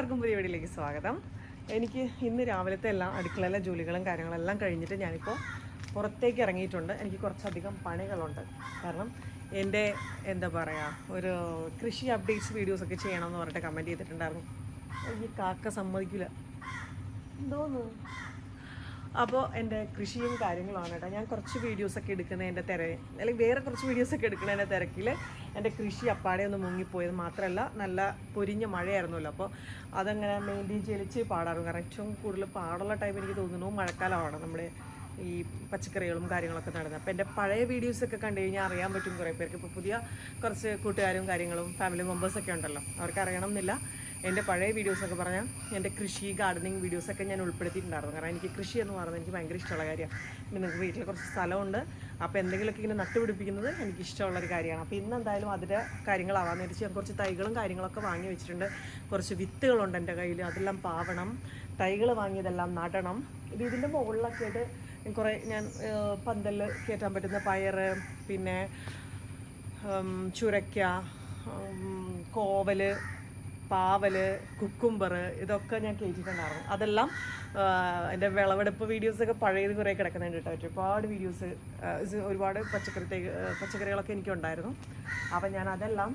എല്ലാവർക്കും പുതിയ വീടിലേക്ക് സ്വാഗതം. എനിക്ക് ഇന്ന് രാവിലത്തെ എല്ലാം അടുക്കളയിലെ ജോലികളും കാര്യങ്ങളെല്ലാം കഴിഞ്ഞിട്ട് ഞാനിപ്പോൾ പുറത്തേക്ക് ഇറങ്ങിയിട്ടുണ്ട്. എനിക്ക് കുറച്ചധികം പണികളുണ്ട്. കാരണം എന്റെ എന്താ പറയുക ഒരു കൃഷി അപ്ഡേറ്റ്സ് വീഡിയോസൊക്കെ ചെയ്യണമെന്ന് പറഞ്ഞിട്ട് കമന്റ് ചെയ്തിട്ടുണ്ടായിരുന്നു. ഈ കാക്ക സമ്മതിക്കില്ല എന്തോന്ന്? അപ്പോൾ എന്റെ കൃഷിയും കാര്യങ്ങളുമാണ് കേട്ടോ. ഞാൻ കുറച്ച് വീഡിയോസൊക്കെ എടുക്കുന്നതിന്റെ തിര അല്ലെങ്കിൽ വേറെ കുറച്ച് വീഡിയോസൊക്കെ എടുക്കുന്നതിന്റെ തിരക്കിൽ എന്റെ കൃഷി അപ്പാടെ ഒന്ന് മുങ്ങിപ്പോയത് മാത്രമല്ല നല്ല പൊരിഞ്ഞ മഴയായിരുന്നല്ലോ. അപ്പോൾ അതങ്ങനെ മെയിന്റെയിൻ ചെയ്യിച്ച് പാടാറുണ്ട് കാരണം ഏറ്റവും കൂടുതൽ പാടുള്ള ടൈം എനിക്ക് തോന്നുന്നു മഴക്കാലമാണ് നമ്മൾ ഈ പച്ചക്കറികളും കാര്യങ്ങളൊക്കെ നടന്നത്. അപ്പോൾ എന്റെ പഴയ വീഡിയോസൊക്കെ കണ്ടു കഴിഞ്ഞാൽ അറിയാൻ പറ്റും കുറേ പേർക്ക്. ഇപ്പോൾ പുതിയ കുറച്ച് കൂട്ടുകാരും കാര്യങ്ങളും ഫാമിലി മെമ്പേഴ്സൊക്കെ ഉണ്ടല്ലോ. അവർക്ക് അറിയണം എന്നില്ല. എന്റെ പഴയ വീഡിയോസൊക്കെ പറഞ്ഞാൽ എന്റെ കൃഷി ഗാർഡനിങ് വീഡിയോസൊക്കെ ഞാൻ ഉൾപ്പെടുത്തിയിട്ടുണ്ടായിരുന്നു. കാരണം എനിക്ക് കൃഷി എന്ന് പറയുന്നത് എനിക്ക് ഭയങ്കര ഇഷ്ടമുള്ള കാര്യമാണ്. പിന്നെ നിങ്ങൾക്ക് വീട്ടിൽ കുറച്ച് സ്ഥലമുണ്ട്. അപ്പോൾ എന്തെങ്കിലുമൊക്കെ ഇങ്ങനെ നട്ടുപിടിപ്പിക്കുന്നത് എനിക്ക് ഇഷ്ടമുള്ളൊരു കാര്യമാണ്. അപ്പോൾ ഇന്ന് എന്തായാലും അതിന്റെ കാര്യങ്ങളാവാന്ന് വെച്ച് ഞാൻ കുറച്ച് തൈകളും കാര്യങ്ങളൊക്കെ വാങ്ങി വെച്ചിട്ടുണ്ട്. കുറച്ച് വിത്തുകളുണ്ട് എന്റെ കയ്യിൽ അതെല്ലാം പാവണം. തൈകൾ വാങ്ങിയതെല്ലാം നടണം. ഇത് ഇതിന്റെ മുകളിലൊക്കെ ആയിട്ട് കുറേ ഞാൻ പന്തലിൽ കയറ്റാൻ പറ്റുന്ന പയർ പിന്നെ ചുരക്ക ചുരയ്ക്ക പാവൽ കുക്കുംബർ ഇതൊക്കെ ഞാൻ കയറ്റിയിട്ടുണ്ടായിരുന്നു അതെല്ലാം എന്റെ വിളവെടുപ്പ് വീഡിയോസൊക്കെ പഴയത് കുറേ കിടക്കുന്നുണ്ട് കേട്ടോ. ഒരുപാട് വീഡിയോസ് ഒരുപാട് പച്ചക്കറി പച്ചക്കറികളൊക്കെ എനിക്കുണ്ടായിരുന്നു. അപ്പം ഞാൻ അതെല്ലാം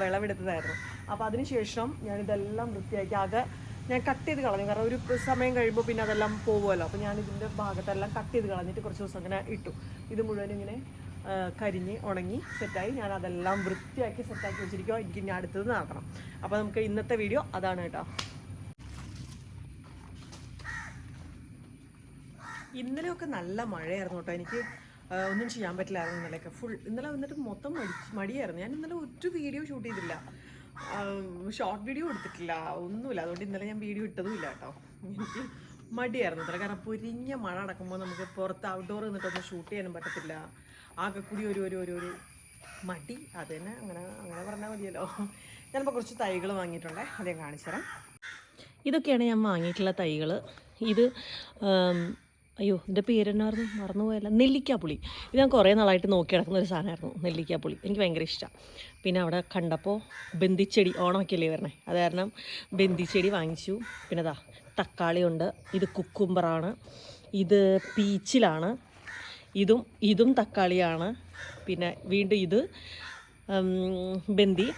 വിളവെടുത്തതായിരുന്നു. അപ്പോൾ അതിനുശേഷം ഞാനിതെല്ലാം വൃത്തിയാക്കി. ആകെ ഞാൻ കട്ട് ചെയ്ത് കളഞ്ഞു. കാരണം ഒരു സമയം കഴിയുമ്പോൾ പിന്നെ അതെല്ലാം പോകുമല്ലോ അപ്പോൾ ഞാൻ ഇതിന്റെ ഭാഗത്തെല്ലാം കട്ട് ചെയ്ത് കളഞ്ഞിട്ട് കുറച്ച് ദിവസം അങ്ങനെ ഇട്ടു. ഇത് മുഴുവൻ ഇങ്ങനെ കരിഞ്ഞ് ഉണങ്ങി സെറ്റായി. ഞാൻ അതെല്ലാം വൃത്തിയാക്കി സെറ്റാക്കി വെച്ചിരിക്കുക എനിക്ക് ഇനി അടുത്തത് നടക്കണം അപ്പോൾ നമുക്ക് ഇന്നത്തെ വീഡിയോ അതാണ് കേട്ടോ. ഇന്നലെയൊക്കെ നല്ല മഴയായിരുന്നു കേട്ടോ. എനിക്ക് ഒന്നും ചെയ്യാൻ പറ്റില്ലായിരുന്നു ഇന്നലെയൊക്കെ. ഫുൾ ഇന്നലെ വന്നിട്ട് മൊത്തം മടി മടിയായിരുന്നു. ഞാൻ ഇന്നലെ ഒരു വീഡിയോ ഷൂട്ട് ചെയ്തില്ല. ഷോർട്ട് വീഡിയോ എടുത്തിട്ടില്ല. ഒന്നുമില്ല. അതുകൊണ്ട് ഇന്നലെ ഞാൻ വീഡിയോ ഇട്ടതുമില്ല കേട്ടോ. എനിക്ക് മടിയായിരുന്നു. ഇത്ര കാരണം പൊരിഞ്ഞ മഴ അടക്കുമ്പോൾ നമുക്ക് പുറത്ത് ഔട്ട്ഡോർ നിന്നിട്ടൊന്നും ഷൂട്ട് ചെയ്യാനും പറ്റത്തില്ല. ആകെ കൂടി ഒരു ഒരു ഒരു ഒരു മടി. അത് തന്നെ അങ്ങനെ അങ്ങനെ പറഞ്ഞാൽ മതിയല്ലോ. ഞാനിപ്പോൾ കുറച്ച് തൈകൾ വാങ്ങിയിട്ടുണ്ട് അത് ഞാൻ കാണിച്ചു ഇതൊക്കെയാണ് ഞാൻ വാങ്ങിയിട്ടുള്ള തൈകൾ ഇത് അയ്യോ ഇതിന്റെ പേരെന്നായിരുന്നു മറന്നുപോയല്ല. നെല്ലിക്കാപ്പുളി. ഇത് ഞാൻ കുറേ നാളായിട്ട് നോക്കി കിടക്കുന്ന ഒരു സാധനമായിരുന്നു നെല്ലിക്കാപ്പുളി. എനിക്ക് ഭയങ്കര ഇഷ്ടമാണ് പിന്നെ അവിടെ കണ്ടപ്പോൾ ബന്ദിച്ചെടി ഓണമൊക്കെയല്ലേ വരണേ? അത് കാരണം ബന്ദിച്ചെടി വാങ്ങിച്ചു. പിന്നെ അതാ തക്കാളിയുണ്ട്. ഇത് കുക്കുംബറാണ്. ഇത് പീച്ചിലാണ്. ഇതും ഇതും തക്കാളിയാണ്. പിന്നെ വീണ്ടും ഇത് ബന്ദി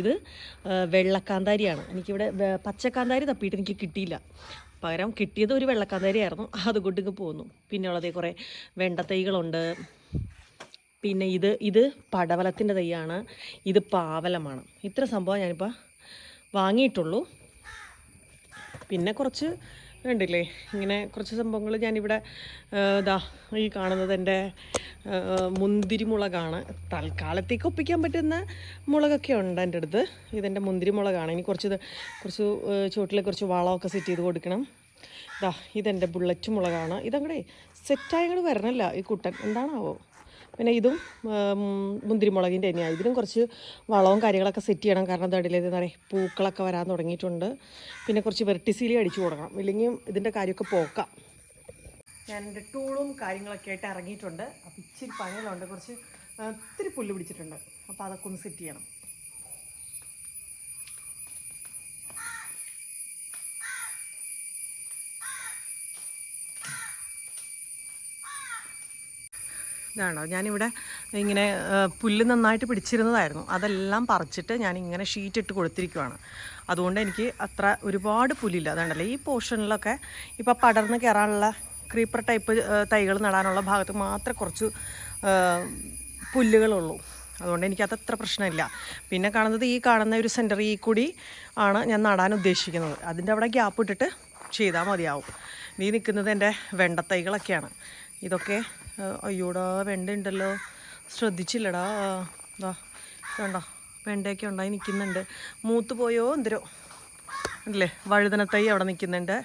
ഇത് വെള്ളക്കാന്താരിയാണ്. എനിക്കിവിടെ പച്ചക്കാന്താരി തപ്പിയിട്ട് എനിക്ക് കിട്ടിയില്ല. പകരം കിട്ടിയത് ഒരു വെള്ളക്കാന്താരി ആയിരുന്നു അതുകൊണ്ട് ഇങ്ങ് പോന്നു. പിന്നെ ഉള്ളത് കുറേ വെണ്ടത്തൈകളുണ്ട് പിന്നെ ഇത് ഇത് പടവലത്തിന്റെ തൈയാണ്. ഇത് പാവലമാണ്. ഇത്ര സംഭവം ഞാനിപ്പോൾ വാങ്ങിയിട്ടുള്ളൂ. പിന്നെ കുറച്ച് കണ്ടില്ലേ? ഇങ്ങനെ കുറച്ച് സംഭവങ്ങൾ ഞാനിവിടെ ഇതാ ഈ കാണുന്നത് എന്റെ മുന്തിരി മുളകാണ് തൽക്കാലത്തേക്ക് ഒപ്പിക്കാൻ പറ്റുന്ന മുളകൊക്കെ ഉണ്ട് എന്റെ അടുത്ത്. ഇതെന്റെ മുന്തിരി മുളകാണ് ഇനി കുറച്ച് കുറച്ച് ചുവട്ടിൽ കുറച്ച് വളമൊക്കെ സെറ്റ് ചെയ്ത് കൊടുക്കണം. ഇതാ ഇതെന്റെ ബുള്ളറ്റ് മുളകാണ്. ഇതങ്ങടെ സെറ്റായി അങ്ങോട്ട് വരണല്ല ഈ കുട്ടൻ. എന്താണാവോ? പിന്നെ ഇതും മുന്തിരിമുളകിന്റെ തന്നെയാണ് ഇതിനും കുറച്ച് വളവും കാര്യങ്ങളൊക്കെ സെറ്റ് ചെയ്യണം. കാരണം എന്താ എന്താ പറയുക പൂക്കളൊക്കെ വരാൻ തുടങ്ങിയിട്ടുണ്ട്. പിന്നെ കുറച്ച് വെർട്ടിസീലി അടിച്ചു കൊടുക്കണം. ഇല്ലെങ്കിൽ ഇതിന്റെ കാര്യമൊക്കെ പോക്കാം. ഞാൻ എന്റെ ടൂളും കാര്യങ്ങളൊക്കെ ആയിട്ട് ഇറങ്ങിയിട്ടുണ്ട്. അപ്പോൾ ഇച്ചിരി പണികളുണ്ട്. കുറച്ച് ഒത്തിരി പുല്ല് പിടിച്ചിട്ടുണ്ട്. അപ്പോൾ അതൊക്കെ ഒന്ന് സെറ്റ് ചെയ്യണം. ഇതാണോ? ഞാനിവിടെ ഇങ്ങനെ പുല്ല് നന്നായിട്ട് പിടിച്ചിരുന്നതായിരുന്നു. അതെല്ലാം പറിച്ചിട്ട് ഞാൻ ഇങ്ങനെ ഷീറ്റ് ഇട്ട് കൊടുത്തിരിക്കുവാണ്. അതുകൊണ്ട് എനിക്ക് അത്ര ഒരുപാട് പുല്ലില്ല. അതുകൊണ്ടല്ലേ ഈ പോർഷനിലൊക്കെ ഇപ്പോൾ പടർന്ന് കയറാനുള്ള ക്രീപ്പർ ടൈപ്പ് തൈകൾ നടാനുള്ള ഭാഗത്ത് മാത്രമേ കുറച്ച് പുല്ലുകളുള്ളൂ. അതുകൊണ്ട് എനിക്കത് അത്ര പ്രശ്നമില്ല. പിന്നെ കാണുന്നത് ഈ കാണുന്ന ഒരു സെന്റർ ഈ കൂടി ആണ് ഞാൻ നടാൻ ഉദ്ദേശിക്കുന്നത്. അതിന്റെ അവിടെ ഗ്യാപ്പ് ഇട്ടിട്ട് ചെയ്താൽ മതിയാവും. നീ നിൽക്കുന്നത് എന്റെ വെണ്ടത്തൈകളൊക്കെയാണ്. ഇതൊക്കെ അയ്യോടാ വെണ്ട ഉണ്ടല്ലോ ശ്രദ്ധിച്ചില്ലടാ ഇതാ വേണ്ട വെണ്ടയൊക്കെ ഉണ്ടായി നിൽക്കുന്നുണ്ട് മൂത്ത് പോയോ എന്തരോ? അല്ലേ വഴുതനത്തൈ അവിടെ നിൽക്കുന്നുണ്ട്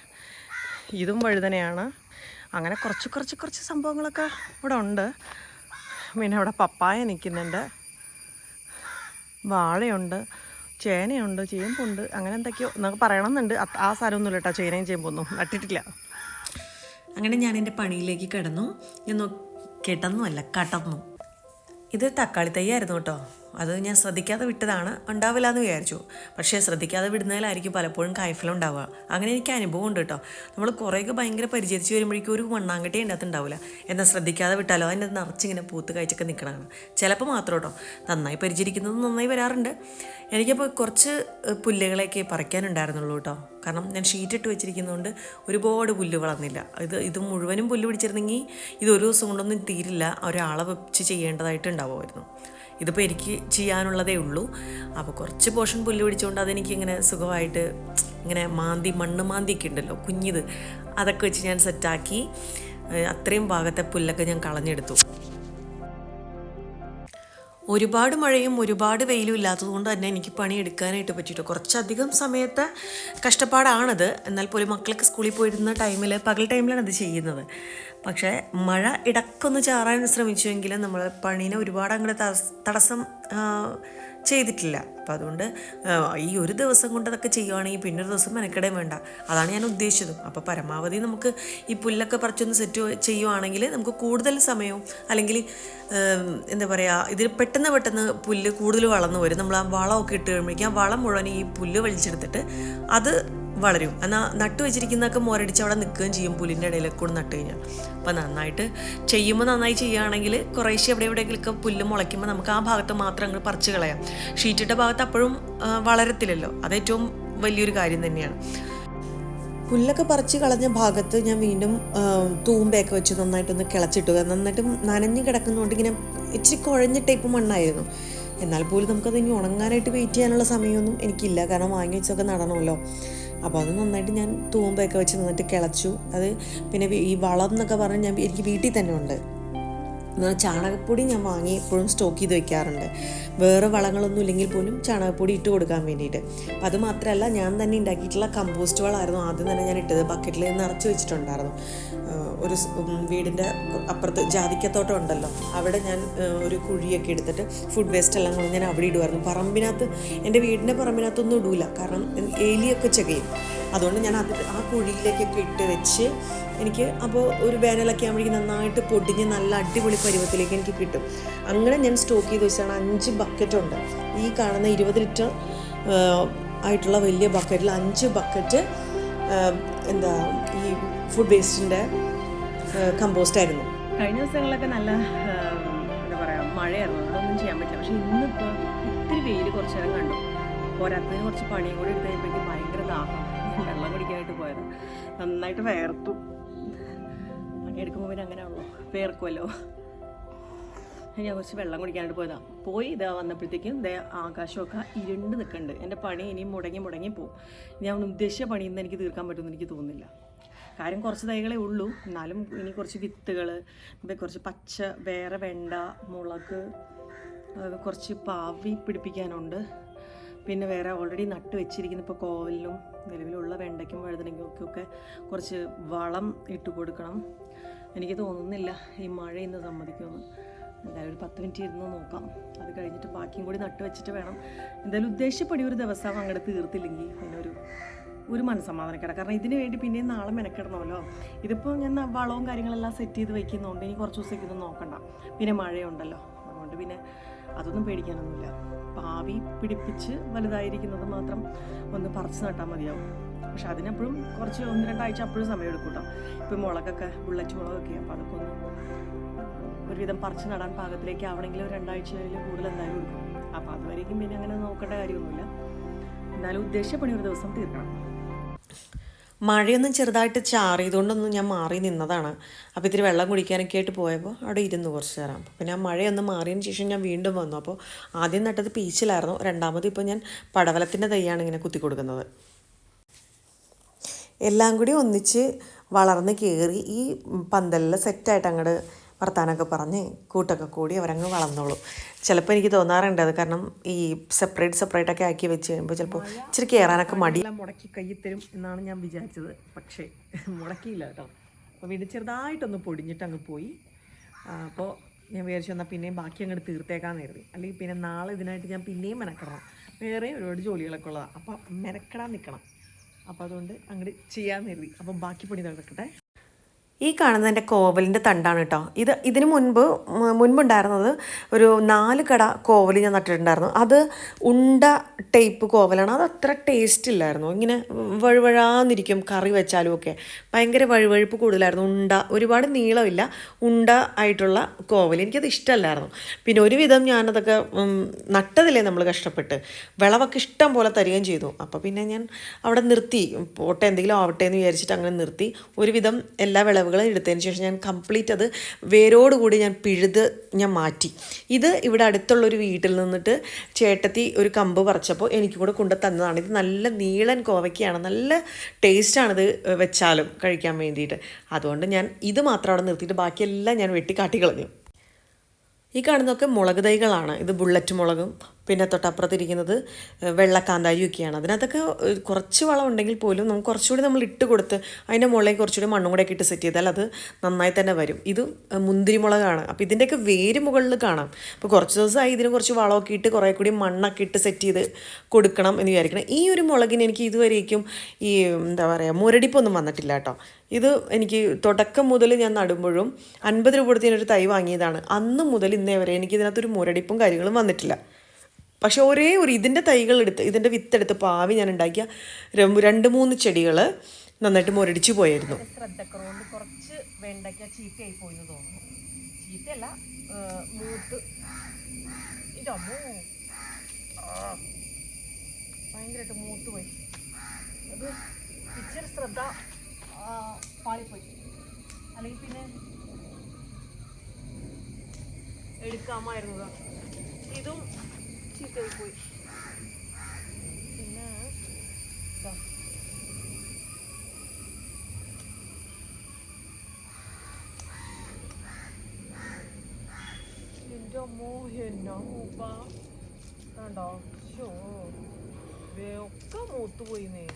ഇതും വഴുതനയാണ്. അങ്ങനെ കുറച്ച് കുറച്ച് കുറച്ച് സംഭവങ്ങളൊക്കെ ഇവിടെ ഉണ്ട്. പിന്നെ അവിടെ പപ്പായ നിൽക്കുന്നുണ്ട് വാഴയുണ്ട് ചേനയുണ്ട് ചേമ്പുണ്ട് അങ്ങനെ എന്തൊക്കെയോ. എന്നൊക്കെ പറയണമെന്നുണ്ട്. ആ സാധനമൊന്നുമില്ല കേട്ടോ. ചേനയും ചേമ്പൊന്നും. നട്ടിട്ടില്ല. അങ്ങനെ ഞാൻ എന്റെ പണിയിലേക്ക് കിടന്നു. ഞാൻ കിടന്നു അല്ല കടന്നു. ഇത് തക്കാളി തയ്യായിരുന്നു കേട്ടോ. അത് ഞാൻ ശ്രദ്ധിക്കാതെ വിട്ടതാണ് ഉണ്ടാവില്ല എന്ന് വിചാരിച്ചു. പക്ഷേ ശ്രദ്ധിക്കാതെ വിടുന്നതിലായിരിക്കും പലപ്പോഴും കായ്ഫലം ഉണ്ടാവുക. അങ്ങനെ എനിക്ക് അനുഭവം ഉണ്ട് കേട്ടോ. നമ്മൾ കുറേയൊക്കെ ഭയങ്കര പരിചരിച്ച് വരുമ്പോഴേക്കും ഒരു മണ്ണാങ്കട്ടി ഉണ്ടാവില്ല. എന്നാൽ ശ്രദ്ധിക്കാതെ വിട്ടാലോ അതിന്റെ നിറച്ചിങ്ങനെ പൂത്ത് കഴിച്ചൊക്കെ നിൽക്കണമാണ് ചിലപ്പോൾ മാത്രം കേട്ടോ. നന്നായി പരിചരിക്കുന്നത് നന്നായി വരാറുണ്ട്. എനിക്കപ്പോൾ കുറച്ച് പുല്ലുകളെയൊക്കെ പറിക്കാനുണ്ടായിരുന്നുള്ളൂ കേട്ടോ. കാരണം ഞാൻ ഷീറ്റ് ഇട്ട് വെച്ചിരിക്കുന്നതുകൊണ്ട് ഒരുപാട് പുല്ല് വളർന്നില്ല. ഇത് ഇത് മുഴുവനും പുല്ല് പിടിച്ചിരുന്നെങ്കിൽ ഇത് ഒരു ദിവസം കൊണ്ടൊന്നും തീരില്ല. ഒരാളെ വെച്ച് ചെയ്യേണ്ടതായിട്ട് ഉണ്ടാവുമായിരുന്നു. ഇതിപ്പോൾ എനിക്ക് ചെയ്യാനുള്ളതേ ഉള്ളൂ. അപ്പോൾ കുറച്ച് പോർഷൻ പുല്ല് പിടിച്ചുകൊണ്ട് അതെനിക്ക് ഇങ്ങനെ സുഖമായിട്ട് ഇങ്ങനെ മാന്തി മണ്ണ് മാന്തിയൊക്കെ ഉണ്ടല്ലോ കുഞ്ഞിത് അതൊക്കെ വെച്ച് ഞാൻ സെറ്റാക്കി അത്രയും ഭാഗത്തെ പുല്ലൊക്കെ ഞാൻ കളഞ്ഞെടുത്തു. ഒരുപാട് മഴയും ഒരുപാട് വെയിലും ഇല്ലാത്തതുകൊണ്ട് തന്നെ എനിക്ക് പണിയെടുക്കാനായിട്ട് പറ്റിയിട്ട്. കുറച്ചധികം സമയത്തെ കഷ്ടപ്പാടാണത്. എന്നാൽ പോലും മക്കളൊക്കെ സ്കൂളിൽ പോയിരുന്ന ടൈമിൽ പകൽ ടൈമിലാണ് അത് ചെയ്യുന്നത്. പക്ഷേ മഴ ഇടക്കൊന്ന് ചാറാൻ ശ്രമിച്ചുവെങ്കിലും നമ്മൾ പണീനെ ഒരുപാട് അങ്ങോട്ട് തടസ്സം ചെയ്തിട്ടില്ല. അപ്പം അതുകൊണ്ട് ഈ ഒരു ദിവസം കൊണ്ട് അതൊക്കെ ചെയ്യുവാണെങ്കിൽ പിന്നെ ഒരു ദിവസം മെനക്കെടേം വേണ്ട. അതാണ് ഞാൻ ഉദ്ദേശിച്ചതും. അപ്പോൾ പരമാവധി നമുക്ക് ഈ പുല്ലൊക്കെ പറിച്ചൊന്ന് സെറ്റ് ചെയ്യുവാണെങ്കിൽ നമുക്ക് കൂടുതൽ സമയവും അല്ലെങ്കിൽ എന്താ പറയുക ഇതിൽ പെട്ടെന്ന് പെട്ടെന്ന് പുല്ല് കൂടുതൽ വളർന്നു വരും. നമ്മൾ ആ വളമൊക്കെ ഇട്ട് കഴിയുമ്പോഴേക്കും ആ വളം മുഴുവൻ ഈ പുല്ല് വലിച്ചെടുത്തിട്ട് അത് വളരും. എന്നാൽ നട്ടു വെച്ചിരിക്കുന്നതൊക്കെ മോരടിച്ച് അവിടെ നിൽക്കുകയും ചെയ്യും പുല്ലിന്റെ ഇടയിലൊക്കെ കൂടെ നട്ട് കഴിഞ്ഞാൽ. അപ്പോൾ നന്നായിട്ട് ചെയ്യുമ്പോൾ നന്നായി ചെയ്യുകയാണെങ്കിൽ കുറേശ്ശെ എവിടെ എവിടെയെങ്കിലൊക്കെ പുല്ല് മുളയ്ക്കുമ്പോൾ നമുക്ക് ആ ഭാഗത്ത് മാത്രം അങ്ങ് പറിച്ച് കളയാം. ഷീറ്റിട്ട ഭാഗത്ത് അപ്പോഴും വളരത്തില്ലല്ലോ. അത് ഏറ്റവും വലിയൊരു കാര്യം തന്നെയാണ്. പുല്ലൊക്കെ പറിച്ച് കളഞ്ഞ ഭാഗത്ത് ഞാൻ വീണ്ടും തൂമ്പയൊക്കെ വെച്ച് നന്നായിട്ടൊന്ന് കിളച്ചിട്ടു. നന്നായിട്ട് നനഞ്ഞ് കിടക്കുന്നതുകൊണ്ട് ഇങ്ങനെ ഇച്ചിരി കുഴഞ്ഞ ടൈപ്പ് മണ്ണായിരുന്നു. എന്നാൽ പോലും നമുക്കത് ഇനി ഉണങ്ങാനായിട്ട് വെയിറ്റ് ചെയ്യാനുള്ള സമയമൊന്നും എനിക്കില്ല. കാരണം വാങ്ങി വെച്ചൊക്കെ നടണമല്ലോ. അപ്പോൾ അത് നന്നായിട്ട് ഞാൻ തൂമ്പയൊക്കെ വെച്ച് നന്നായിട്ട് കിളച്ചു. അത് പിന്നെ ഈ വളം എന്നൊക്കെ പറഞ്ഞ് ഞാൻ എനിക്ക് വീട്ടിൽ തന്നെ ഉണ്ട്. ചാണകപ്പൊടി ഞാൻ വാങ്ങി എപ്പോഴും സ്റ്റോക്ക് ചെയ്ത് വെക്കാറുണ്ട്. വേറെ വളങ്ങളൊന്നും ഇല്ലെങ്കിൽ പോലും ചാണകപ്പൊടി ഇട്ട് കൊടുക്കാൻ വേണ്ടിയിട്ട്. അപ്പം അത് മാത്രമല്ല ഞാൻ തന്നെ ഉണ്ടാക്കിയിട്ടുള്ള കമ്പോസ്റ്റ് വളമായിരുന്നു ആദ്യം തന്നെ ഞാൻ ഇട്ടത് ബക്കറ്റിൽ നിറച്ച് വെച്ചിട്ടുണ്ടായിരുന്നു. ഒരു വീടിന്റെ അപ്പുറത്ത് ജാതിക്കത്തോട്ടം ഉണ്ടല്ലോ. അവിടെ ഞാൻ ഒരു കുഴിയൊക്കെ എടുത്തിട്ട് ഫുഡ് വേസ്റ്റ് എല്ലാം കൊണ്ട് ഞാൻ അവിടെ ഇടുമായിരുന്നു പറമ്പിനകത്ത് എന്റെ വീടിന്റെ പറമ്പിനകത്തൊന്നും ഇടൂല. കാരണം എലിയൊക്കെ ചെകയും. അതുകൊണ്ട് ഞാൻ അത് ആ കുഴിയിലേക്കൊക്കെ ഇട്ട് വെച്ച് എനിക്ക് അപ്പോൾ ഒരു വേനലൊക്കെ ആകുമ്പോഴേക്കും നന്നായിട്ട് പൊടിഞ്ഞ് നല്ല അടിപൊളി പരുവത്തിലേക്ക് എനിക്ക് കിട്ടും. അങ്ങനെ ഞാൻ സ്റ്റോക്ക് ചെയ്ത് വെച്ചാണ് അഞ്ച് ബക്കറ്റ് ഉണ്ട്. ഈ കാണുന്ന ഇരുപത് ലിറ്റർ ആയിട്ടുള്ള വലിയ ബക്കറ്റിൽ അഞ്ച് ബക്കറ്റ് എന്താ ഈ ഫുഡ് വേസ്റ്റിന്റെ കമ്പോസ്റ്റ് ആയിരുന്നു. കഴിഞ്ഞ ദിവസങ്ങളിലൊക്കെ നല്ല എന്താ പറയുക മഴയായിരുന്നു. അതൊന്നും ചെയ്യാൻ പറ്റില്ല. പക്ഷേ ഇന്നിപ്പോൾ ഒത്തിരി വെയിൽ കുറച്ച് നേരം കണ്ടു. പോരാത്തതിന് കുറച്ച് പണിയും കൂടി എടുത്ത് കഴിയുമ്പോഴേക്കും ഭയങ്കര ദാഹം. വെള്ളം കുടിക്കാനായിട്ട് പോയത്. നന്നായിട്ട് വേർത്തു പണിയെടുക്കുമ്പോൾ പിന്നെ അങ്ങനെയാണല്ലോ വേർക്കുമല്ലോ ഞാൻ കുറച്ച് വെള്ളം കുടിക്കാനായിട്ട് പോയതാ. പോയി ഇതാ വന്നപ്പോഴത്തേക്കും ദേ ആകാശമൊക്കെ ഇരുണ്ട് നിൽക്കുന്നുണ്ട് എന്റെ പണി ഇനിയും മുടങ്ങി മുടങ്ങി പോകും ഞാൻ ഉദ്ദേശിച്ച പണിയൊന്നും എനിക്ക് തീർക്കാൻ പറ്റുമെന്ന് എനിക്ക് തോന്നുന്നില്ല. കാര്യം കുറച്ച് തൈകളേ ഉള്ളൂ. എന്നാലും ഇനി കുറച്ച് വിത്തുകൾ കുറച്ച് പച്ച വേറെ വെണ്ട മുളക് കുറച്ച് പാവി പിടിപ്പിക്കാനുണ്ട്. പിന്നെ വേറെ ഓൾറെഡി നട്ട് വെച്ചിരിക്കുന്ന ഇപ്പോൾ കോവലിലും നിലവിലുള്ള വെണ്ടയ്ക്കും വഴുതനയ്ക്കും ഒക്കെ കുറച്ച് വളം ഇട്ട് കൊടുക്കണം. എനിക്ക് തോന്നുന്നില്ല ഈ മഴ ഇന്ന് സമ്മതിക്കുമെന്ന്. എന്തായാലും ഒരു പത്ത് മിനിറ്റ് ഇരുന്ന് നോക്കാം. അത് കഴിഞ്ഞിട്ട് ബാക്കിയും കൂടി നട്ട് വെച്ചിട്ട് വേണം. എന്തായാലും ഉദ്ദേശപ്പെടി ഒരു ദിവസം അങ്ങോട്ട് തീർത്തില്ലെങ്കിൽ പിന്നെ ഒരു ഒരു മനസ്സമാധാനക്കേട കാരണം ഇതിന് വേണ്ടി പിന്നെയും നാളെ മെനക്കിടണമല്ലോ. ഇതിപ്പോൾ ഞാൻ വളവും കാര്യങ്ങളെല്ലാം സെറ്റ് ചെയ്ത് വെക്കുന്നതുകൊണ്ട് ഇനി കുറച്ച് ദിവസത്തേക്ക് ഇതൊന്നും നോക്കണ്ട. പിന്നെ മഴയുണ്ടല്ലോ. അതുകൊണ്ട് പിന്നെ അതൊന്നും പേടിക്കാനൊന്നുമില്ല. പാവി പിടിപ്പിച്ച് വലുതായിരിക്കുന്നത് മാത്രം ഒന്ന് പറിച്ചു നട്ടാൽ മതിയാവും. പക്ഷെ അതിനെപ്പോഴും കുറച്ച് ഒന്ന് രണ്ടാഴ്ച അപ്പോഴും സമയം എടുക്കും കേട്ടോ ഇപ്പം മുളകൊക്കെ ബുള്ളറ്റ് മുളകൊക്കെ അപ്പോൾ അതൊക്കെ ഒന്ന് ഒരുവിധം പറിച്ച് നടാൻ പാകത്തിലേക്ക് ആവണമെങ്കിൽ ഒരു രണ്ടാഴ്ചയിൽ കൂടുതൽ എന്തായാലും എടുക്കും. അപ്പോൾ അതുവരേക്കും പിന്നെ അങ്ങനെ നോക്കേണ്ട കാര്യമൊന്നുമില്ല. എന്നാലും ഉദ്ദേശിച്ച പണി ഒരു ദിവസം തീർക്കണം. മഴയൊന്നും ചെറുതായിട്ട് ചാറിയതുകൊണ്ടൊന്നും ഞാൻ മാറി നിന്നതാണ്. അപ്പോൾ ഇത്തിരി വെള്ളം കുടിക്കാനൊക്കെ ആയിട്ട് പോയപ്പോൾ അവിടെ ഇരുന്നു കുറച്ച് നേരം. അപ്പോൾ പിന്നെ ആ മഴയൊന്ന് മാറിയതിന് ശേഷം ഞാൻ വീണ്ടും വന്നു. അപ്പോൾ ആദ്യം നട്ടത് പീച്ചിലായിരുന്നു. രണ്ടാമത് ഇപ്പോൾ ഞാൻ പടവലത്തിന്റെ തൈയാണ് ഇങ്ങനെ കുത്തി കൊടുക്കുന്നത് എല്ലാം കൂടി ഒന്നിച്ച് വളർന്ന് കയറി ഈ പന്തലിൽ സെറ്റായിട്ട് അങ്ങോട്ട് വർത്താനമൊക്കെ പറഞ്ഞ് കൂട്ടൊക്കെ കൂടി അവരങ്ങ് വളർന്നോളും. ചിലപ്പോൾ എനിക്ക് തോന്നാറുണ്ട് അത് കാരണം ഈ സെപ്പറേറ്റ് സെപ്പറേറ്റ് ഒക്കെ ആക്കി വെച്ച് കഴിയുമ്പോൾ ചിലപ്പോൾ ഇച്ചിരി കയറാനൊക്കെ മടി. മുടക്കി കയ്യിൽ തരും എന്നാണ് ഞാൻ വിചാരിച്ചത്. പക്ഷേ മുടക്കിയില്ല കേട്ടോ. അപ്പോൾ വീട് ചെറുതായിട്ടൊന്ന് പൊടിഞ്ഞിട്ട് അങ്ങ് പോയി. അപ്പോൾ ഞാൻ വിചാരിച്ചു എന്നാൽ പിന്നെയും ബാക്കി അങ്ങോട്ട് തീർത്തേക്കാന്ന് കരുതി. അല്ലെങ്കിൽ പിന്നെ നാളെ ഇതിനായിട്ട് ഞാൻ പിന്നെയും മെനക്കെടണം. വേറെ ഒരുപാട് ജോലികളൊക്കെ ഉള്ളതാണ് അപ്പം മെനക്കെടാൻ നിൽക്കണം അപ്പോൾ അതുകൊണ്ട് അങ്ങോട്ട് ചെയ്യാൻ കരുതി. അപ്പം ബാക്കി പണി നടക്കട്ടെ. ഈ കാണുന്നത് എന്റെ കോവലിന്റെ തണ്ടാണ് കേട്ടോ. ഇത് ഇതിന് മുൻപ് മുൻപുണ്ടായിരുന്നത് ഒരു നാല് കട കോവൽ ഞാൻ നട്ടിട്ടുണ്ടായിരുന്നു. അത് ഉണ്ട ടൈപ്പ് കോവലാണ്. അത് അത്ര ടേസ്റ്റ് ഇല്ലായിരുന്നു. ഇങ്ങനെ വഴുവഴാന്നിരിക്കും കറി വെച്ചാലും ഒക്കെ. ഭയങ്കര വഴുവഴുപ്പ് കൂടുതലായിരുന്നു. ഉണ്ട ഒരുപാട് നീളമില്ല. ഉണ്ട ആയിട്ടുള്ള കോവൽ. എനിക്കത് ഇഷ്ടമല്ലായിരുന്നു. പിന്നെ ഒരുവിധം ഞാനതൊക്കെ നട്ടതില്ലേ നമ്മൾ കഷ്ടപ്പെട്ട് വിളവൊക്കെ ഇഷ്ടം പോലെ തരികയും ചെയ്തു. അപ്പോൾ പിന്നെ ഞാൻ അവിടെ നിർത്തി. പോട്ടെ എന്തെങ്കിലും ആവട്ടെ എന്ന് വിചാരിച്ചിട്ട് അങ്ങനെ നിർത്തി. ഒരുവിധം എല്ലാ വിളവുകളും എടുത്തതിന് ശേഷം ഞാൻ കംപ്ലീറ്റ് അത് വേരോടുകൂടി ഞാൻ പിഴുത് ഞാൻ മാറ്റി. ഇത് ഇവിടെ അടുത്തുള്ളൊരു വീട്ടിൽ നിന്നിട്ട് ചേട്ടത്തി ഒരു കമ്പ് പറിച്ചപ്പോൾ എനിക്ക് കൂടെ കൊണ്ടു തന്നതാണ്. ഇത് നല്ല നീളൻ കോവയ്ക്കാണ് നല്ല ടേസ്റ്റാണിത് വെച്ചാലും കഴിക്കാൻ വേണ്ടിയിട്ട്. അതുകൊണ്ട് ഞാൻ ഇത് മാത്രം അവിടെ നിർത്തിയിട്ട് ബാക്കിയെല്ലാം ഞാൻ വെട്ടി കാട്ടിക്കളഞ്ഞു. ഈ കാണുന്നതൊക്കെ മുളക് തൈകളാണ്. ഇത് ബുള്ളറ്റ് മുളകും പിന്നെ തൊട്ടപ്പുറത്തിരിക്കുന്നത് ഒക്കെയാണ് അതിനകത്തൊക്കെ കുറച്ച് വളം ഉണ്ടെങ്കിൽ പോലും നമുക്ക് കുറച്ചുകൂടി നമ്മൾ ഇട്ട് കൊടുത്ത് അതിന്റെ മുകളിലേക്ക് കുറച്ചുകൂടി മണ്ണും കൂടെ ഇട്ട് സെറ്റ് ചെയ്താൽ അത് നന്നായി തന്നെ വരും. ഇത് മുന്തിരിമുളകാണ്. മുന്തിരി മുളകാണ് അപ്പോൾ ഇതിന്റെയൊക്കെ വേര് മുകളിൽ കാണാം. അപ്പോൾ കുറച്ച് ദിവസമായി ഇതിന് കുറച്ച് വളമൊക്കെ ഇട്ട് കുറേ കൂടി മണ്ണൊക്കെ ഇട്ട് സെറ്റ് ചെയ്ത് കൊടുക്കണം എന്ന് വിചാരിക്കണം. ഈ ഒരു മുളകിന് എനിക്ക് ഇതുവരേക്കും ഈ എന്താ പറയുക മുരടിപ്പൊന്നും വന്നിട്ടില്ല കേട്ടോ. ഇത് എനിക്ക് തുടക്കം മുതൽ ഞാൻ നടുമ്പോഴും അൻപത് രൂപ കൊടുത്ത് ഞാനൊരു തൈ വാങ്ങിയതാണ്. അന്ന് മുതൽ ഇന്നേ വരെ എനിക്ക് ഇതിനകത്തൊരു മുരടിപ്പും കാര്യങ്ങളും വന്നിട്ടില്ല. പക്ഷെ ഒരേ ഒരു ഇതിന്റെ തൈകൾ എടുത്ത് ഇതിന്റെ വിത്തെടുത്ത് പാവി ഞാൻ ഉണ്ടാക്കിയ രണ്ട് മൂന്ന് ചെടികൾ നന്നായിട്ട് മുരടിച്ച് പോയായിരുന്നു. ശ്രദ്ധക്കുറവുകൊണ്ട് കുറച്ച് വെണ്ടയ്ക്ക ചീത്തയായി പോയി എന്ന് തോന്നുന്നു. പോയി. അത് ശ്രദ്ധ പാളിപ്പോയി. അല്ലെങ്കിൽ പിന്നെ എടുക്കാമായിരുന്നു ചീത്തയായി പോയി. പിന്നെ. എന്റെ അമ്മോ എന്നാ മൂപ്പ കണ്ടോ? ഷോ ഒക്കെ മൂത്തുപോയിന്നേ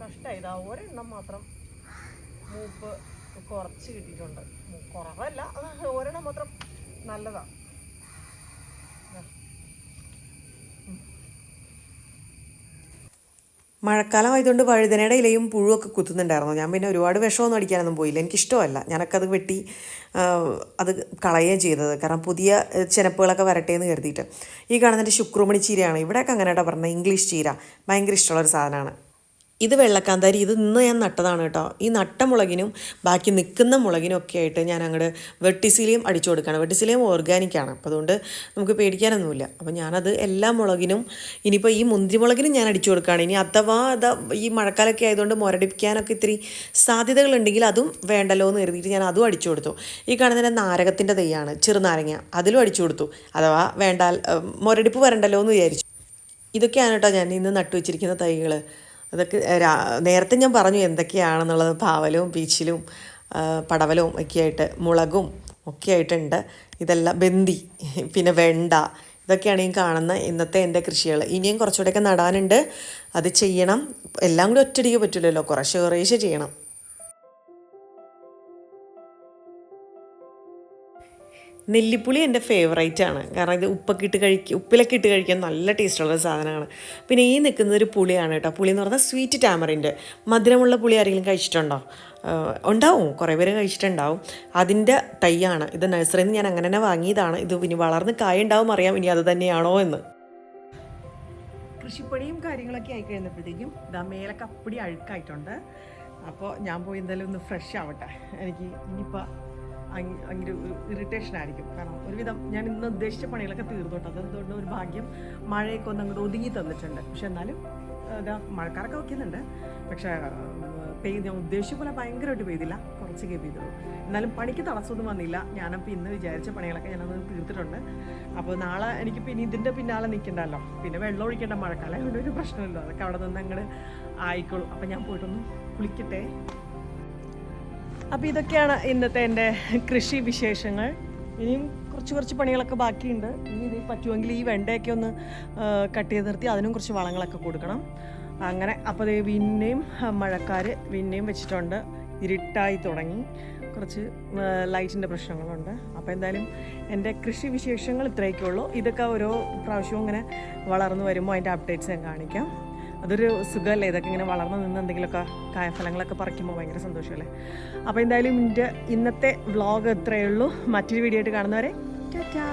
കഷ്ടായി. ഇതാ ഒരെണ്ണം മാത്രം മൂപ്പ് കുറച്ച് കിട്ടിയിട്ടുണ്ട്. കുറവല്ല. ഒരെണ്ണം മാത്രം നല്ലതാ ദാ. മഴക്കാലം ആയതുകൊണ്ട് വഴുതനയുടെ ഇലയും പുഴുവൊക്കെ കുത്തുന്നുണ്ടായിരുന്നു. ഞാൻ പിന്നെ ഒരുപാട് വിഷമൊന്നും അടിക്കാനൊന്നും പോയില്ല. എനിക്കിഷ്ടമല്ല. ഞാനൊക്കെ അത് വെട്ടി അത് കളയുകയും ചെയ്തത്. കാരണം പുതിയ ചെനപ്പുകളൊക്കെ വരട്ടെ എന്ന് കരുതിയിട്ട്. ഈ കാണുന്നതിന്റെ ശുക്രമണി ചീരയാണ്. ഇവിടെയൊക്കെ അങ്ങനെയാട്ടാ പറഞ്ഞത്. ഇംഗ്ലീഷ് ചീര. ഭയങ്കര ഇഷ്ടമുള്ളൊരു സാധനമാണ്. ഇത് വെള്ളക്കാന്താരി ഇത് ഇന്ന് ഞാൻ നട്ടതാണ് കേട്ടോ. ഈ നട്ട മുളകിനും ബാക്കി നിൽക്കുന്ന മുളകിനും ഒക്കെ ആയിട്ട് ഞാൻ അങ്ങോട്ട് വെട്ടിസിലിയം അടിച്ചു കൊടുക്കുകയാണ്. വെട്ടിസിലിയം ഓർഗാനിക്കാണ് അപ്പോൾ അതുകൊണ്ട് നമുക്ക് പേടിക്കാനൊന്നുമില്ല. അപ്പോൾ ഞാനത് എല്ലാ മുളകിനും ഇനിയിപ്പോൾ ഈ മുന്തിരി മുളകിനും ഞാൻ അടിച്ചു കൊടുക്കുകയാണ്. ഇനി അഥവാ അത് ഈ മഴക്കാലമൊക്കെ ആയതുകൊണ്ട് മുരടിപ്പിക്കാനൊക്കെ ഇത്തിരി സാധ്യതകളുണ്ടെങ്കിൽ അതും വേണ്ടല്ലോ എന്ന് കരുതിയിട്ട് ഞാൻ അതും അടിച്ചു കൊടുത്തു. ഈ കാണുന്ന നാരകത്തിന്റെ തൈയാണ് ചെറുനാരങ്ങ അതിലും അടിച്ചു കൊടുത്തു. അഥവാ വേണ്ടാൽ മുരടിപ്പ് വരണ്ടല്ലോ എന്ന് വിചാരിച്ചു. ഇതൊക്കെയാണ് കേട്ടോ ഞാൻ ഇന്ന് നട്ടുവെച്ചിരിക്കുന്ന തൈകൾ അതൊക്കെ നേരത്തെ ഞാൻ പറഞ്ഞു എന്തൊക്കെയാണെന്നുള്ളത് പാവലും പീച്ചിലും പടവലവും ഒക്കെ ആയിട്ട് മുളകും ഒക്കെ ആയിട്ടുണ്ട് ഇതെല്ലാം ബന്തി പിന്നെ വെണ്ട ഇതൊക്കെയാണ് ഈ കാണുന്ന ഇന്നത്തെ എന്റെ കൃഷികൾ. ഇനിയും കുറച്ചുകൂടെയൊക്കെ നടാനുണ്ട്. അത് ചെയ്യണം. എല്ലാം കൂടി ഒറ്റയടിക്ക് പറ്റില്ലല്ലോ കുറേശ്ശെ കുറേശ്ശെ ചെയ്യണം. നെല്ലിപ്പുളി എന്റെ ഫേവറേറ്റ് ആണ്. കാരണം ഇത് ഉപ്പൊക്കെ ഇട്ട് കഴിക്കുക ഉപ്പിലൊക്കെ ഇട്ട് കഴിക്കാൻ നല്ല ടേസ്റ്റുള്ള സാധനമാണ് പിന്നെ ഈ നിൽക്കുന്നത് ഒരു പുളിയാണ് കേട്ടോ. പുളി എന്ന് പറഞ്ഞാൽ സ്വീറ്റ് ടാമറിന്റെ മധുരമുള്ള പുളി ആരെങ്കിലും കഴിച്ചിട്ടുണ്ടോ? ഉണ്ടാവും. കുറേ പേര് കഴിച്ചിട്ടുണ്ടാവും. അതിന്റെ തൈയാണ്. ഇത് നഴ്സറിയിൽ നിന്ന് ഞാൻ അങ്ങനെ തന്നെ വാങ്ങിയതാണ്. ഇത് ഇനി വളർന്ന് കായ ഉണ്ടാവും അറിയാം. ഇനി അത് തന്നെയാണോ എന്ന്. കൃഷിപ്പണിയും കാര്യങ്ങളൊക്കെ ആയി കഴിഞ്ഞപ്പോഴത്തേക്കും ഇതാ മേലൊക്കെ അപ്പടി അഴുക്കായിട്ടുണ്ട്. അപ്പോൾ ഞാൻ പോയി എന്തായാലും ഒന്ന് ഫ്രഷ് ആവട്ടെ. എനിക്ക് ഇനിയിപ്പോൾ ഒരു ഇറിറ്റേഷൻ ആയിരിക്കും. കാരണം ഒരുവിധം ഞാൻ ഇന്ന് ഉദ്ദേശിച്ച പണികളൊക്കെ തീർന്നോട്ടെ അതെന്തുകൊണ്ട് ഒരു ഭാഗ്യം. മഴയൊക്കെ ഒന്ന് അങ്ങോട്ട് ഒതുങ്ങി തന്നിട്ടുണ്ട്. പക്ഷെ എന്നാലും ഇതാ മഴക്കാരൊക്കെ വയ്ക്കുന്നുണ്ട് പക്ഷേ പെയ്ത് ഞാൻ ഉദ്ദേശിച്ച പോലെ ഭയങ്കരമായിട്ട് പെയ്തില്ല. കുറച്ചൊക്കെ പെയ്തുള്ളൂ. എന്നാലും പണിക്ക് തടസ്സമൊന്നും വന്നില്ല. ഞാനപ്പോൾ ഇന്ന് വിചാരിച്ച പണികളൊക്കെ ഞാനത് തീർത്തിട്ടുണ്ട്. അപ്പോൾ നാളെ എനിക്ക് പിന്നെ ഇതിന്റെ പിന്നാലെ നിൽക്കണ്ടല്ലോ. പിന്നെ വെള്ളം ഒഴിക്കേണ്ട മഴക്കാലം അതുകൊണ്ട് ഒരു പ്രശ്നമില്ല അതൊക്കെ അവിടെ നിന്ന് അങ്ങോട്ട് ആയിക്കോളും. അപ്പോൾ ഞാൻ പോയിട്ടൊന്ന് കുളിക്കട്ടെ. അപ്പോൾ ഇതൊക്കെയാണ് ഇന്നത്തെ എന്റെ കൃഷി വിശേഷങ്ങൾ. ഇനിയും കുറച്ച് കുറച്ച് പണികളൊക്കെ ബാക്കിയുണ്ട്. ഇനി ഇത് പറ്റുമെങ്കിൽ ഈ വെണ്ടയൊക്കെ ഒന്ന് കട്ട് ചെയ്ത് നിർത്തി അതിനും കുറച്ച് വളങ്ങളൊക്കെ കൊടുക്കണം. അങ്ങനെ അപ്പോൾ ഇത് പിന്നെയും മഴക്കാർ പിന്നെയും വെച്ചിട്ടുണ്ട്. ഇരുട്ടായി തുടങ്ങി. കുറച്ച് ലൈറ്റിന്റെ പ്രശ്നങ്ങളുണ്ട്. അപ്പോൾ എന്തായാലും എന്റെ കൃഷി വിശേഷങ്ങൾ ഇത്രയൊക്കെ ഉള്ളൂ ഇതൊക്കെ ഓരോ പ്രാവശ്യവും ഇങ്ങനെ വളർന്നു വരുമ്പോൾ അതിന്റെ അപ്ഡേറ്റ്സ് ഞാൻ കാണിക്കാം. അതൊരു സുഖമല്ലേ? ഇതൊക്കെ ഇങ്ങനെ വളർന്നു നിന്ന് എന്തെങ്കിലുമൊക്കെ കായഫലങ്ങളൊക്കെ പറിക്കുമ്പോൾ ഭയങ്കര സന്തോഷമല്ലേ? അപ്പോൾ എന്തായാലും എന്റെ ഇന്നത്തെ വ്ളോഗ് ഇത്രയേ ഉള്ളൂ. മറ്റൊരു വീഡിയോ ആയിട്ട് കാണുന്നവരെ ടാറ്റാ.